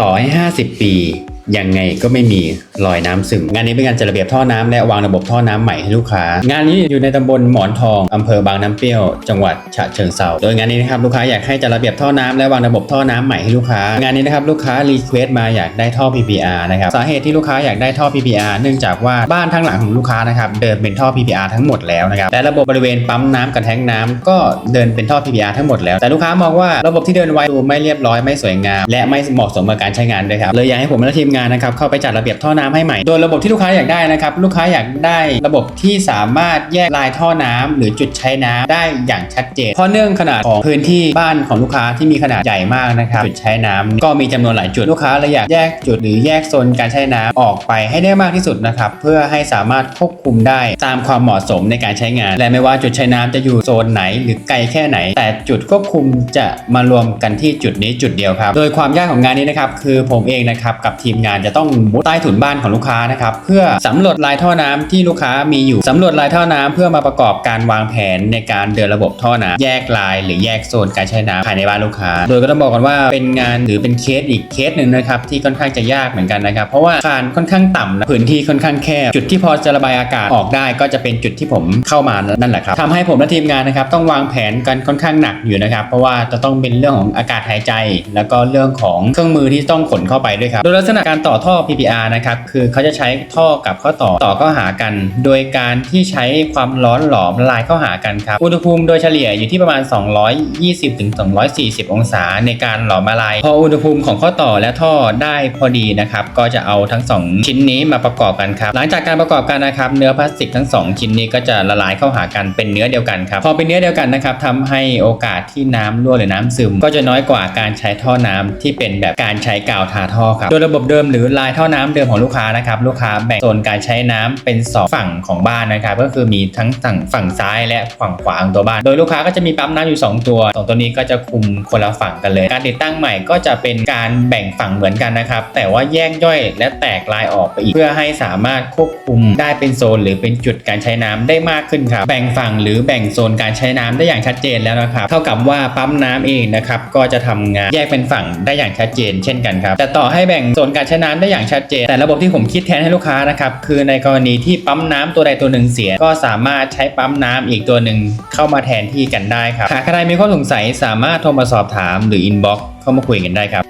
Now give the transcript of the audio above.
ต่อให้ 50 ปี ยังไงก็ไม่มีรอยน้ำซึมงานนี้เป็นการจัดระเบียบท่อน้ำและวางระบบท่อน้ำใหม่ให้ลูกค้า งานนี้อยู่ในตำบลหมอนทองอำเภอบางน้ำเปรี้ยวจังหวัดฉะเชิงเทราโดยงานนี้นะครับลูกค้าอยากให้จัดระเบียบท่อน้ำและวางระบบท่อน้ำใหม่ให้ลูกค้างานนี้นะครับลูกค้ารีเควสต์มาอยากได้ท่อ PPR นะครับสาเหตุที่ลูกค้าอยากได้ท่อ PPR เนื่องจากว่าบ้านทั้งหลังของลูกค้านะครับเดินเป็นท่อ PPR ทั้งหมดแล้วนะครับแต่ระบบบริเวณปั๊มน้ำกับแทงน้ำก็เดินเป็นท่อ PPR ทั้งหมดแล้วแต่ลูกค้ามองว่าระบบที่เดินไว้ดูไม่เรียบร้อยไม่สวยงาม และไม่เหมาะสมกับการใช้งานด้วยครับเลยอยากให้ผมและทีมงานนะครับเข้าไปจัดระเบียบท่อน้ำให้ใหม่ โดยระบบที่ลูกค้าอยากได้นะครับลูกค้าอยากได้ระบบที่สามารถแยกลายท่อน้ำหรือจุดใช้น้ำได้อย่างชัดเจน เพราะเนื่องขนาดของพื้นที่บ้านของลูกค้าที่มีขนาดใหญ่มากนะครับจุดใช้น้ำก็มีจำนวนหลายจุดลูกค้าเลยอยากแยกจุดหรือแยกโซนการใช้น้ำออกไปให้ได้มากที่สุดนะครับเพื่อให้สามารถควบคุมได้ตามความเหมาะสมในการใช้งาน และไม่ว่าจุดใช้น้ำจะอยู่โซนไหน หรือไกลแค่ไหน แต่จุดควบคุมจะมารวมกันที่จุดนี้จุดเดียวครับ โดยความยากของงานนี้นะครับคือผมเองนะครับกับทีมงานจะต้องมุดใต้ถุนบ้านของลูกค้านะครับเพื่อสำรวจลายท่อน้ำที่ลูกค้ามีอยู่สำรวจลายท่อน้ำเพื่อมาประกอบการวางแผนในการเดินระบบท่อน้ำแยกลาย หรือแยกโซนการใช้น้ำภายในบ้านลูกค้า โดยก็ต้องบอกกันว่าเป็นงานหรือเป็นเคสอีกเคสหนึ่งนะครับที่ค่อนข้างจะยากเหมือนกันนะครับ เพราะว่าคารค่อนข้างต่ำนะพื้นที่ค่อนข้างแคบจุดที่พอจะระบายอากาศออกได้ ก็จะเป็นจุดที่ผมเข้ามานั่นแหละครับทำให้ผมและทีมงานนะครับต้องวางแผนกันค่อนข้างหนักอยู่นะครับเพราะว่าจะต้องเป็นเรื่องของอากาศหายใจ แล้วก็เรื่องของเครื่องมือที่ต้องขนเข้าไปด้วยครับโดยลักษณะการการต่อท่อ PPR นะครับคือเขาจะใช้ท่อกับข้อต่อต่อเข้าหากัน โดยการที่ใช้ความร้อนหลอมละลายเข้าหากันครับอุณหภูมิโดยเฉลี่ยอยู่ที่ประมาณ 220-240 องศาในการหลอมละลายพออุณหภูมิของข้อต่อและท่อได้พอดีนะครับก็จะเอาทั้ง 2 ชิ้นนี้มาประกอบกันครับหลังจากการประกอบกันนะครับเนื้อพลาสติกทั้ง 2 ชิ้นนี้ก็จะละลายเข้าหากันเป็นเนื้อเดียวกันครับพอเป็นเนื้อเดียวกันนะครับทำให้โอกาสที่น้ำรั่วหรือน้ำซึม ก็จะน้อยกว่าการใช้ท่อน้ำที่เป็นแบบการใช้กาวทาท่อครับโดยระบบเดิมหรือลายท่อน้ำเดิมของลูกค้านะครับลูกค้าแบ่งโซนการใช้น้ำเป็นสองฝั่งของบ้านนะครับก็คือมีทั้งฝั่งฝั่งซ้ายและฝั่งขวาของตัวบ้าน โดยลูกค้าก็จะมีปั๊มน้ำอยู่ 2 ตัวสองตัวนี้ก็จะคุมคนละฝั่งกันเลย การติดตั้งใหม่ก็จะเป็นการแบ่งฝั่งเหมือนกันนะครับแต่ว่าแยกย่อยและแตกลายออกไปอีก เพื่อให้สามารถควบคุมได้เป็นโซน หรือเป็นจุดการใช้น้ำได้มากขึ้นครับแบ่งฝั่งหรือแบ่งโซนการใช้น้ำได้อย่างชัดเจนแล้วนะครับเท่ากับว่าปั๊มน้ำเองนะครับก็จะทำงานแยกเป็นฝั่งได้อย่างชัดเจน เช่นกันครับแต่ต่อให้แบ่งโซนการใช้น้ำได้อย่างชัดเจน แต่ระบบที่ผมคิดแทนให้ลูกค้านะครับคือในกรณีที่ปั๊มน้ำตัวใดตัวหนึ่งเสีย ก็สามารถใช้ปั๊มน้ำอีกตัวหนึ่งเข้ามาแทนที่กันได้ครับหากใครมีข้อสงสัยสามารถโทรมาสอบถามหรืออินบ็อกซ์เข้ามาคุยกันได้ครับ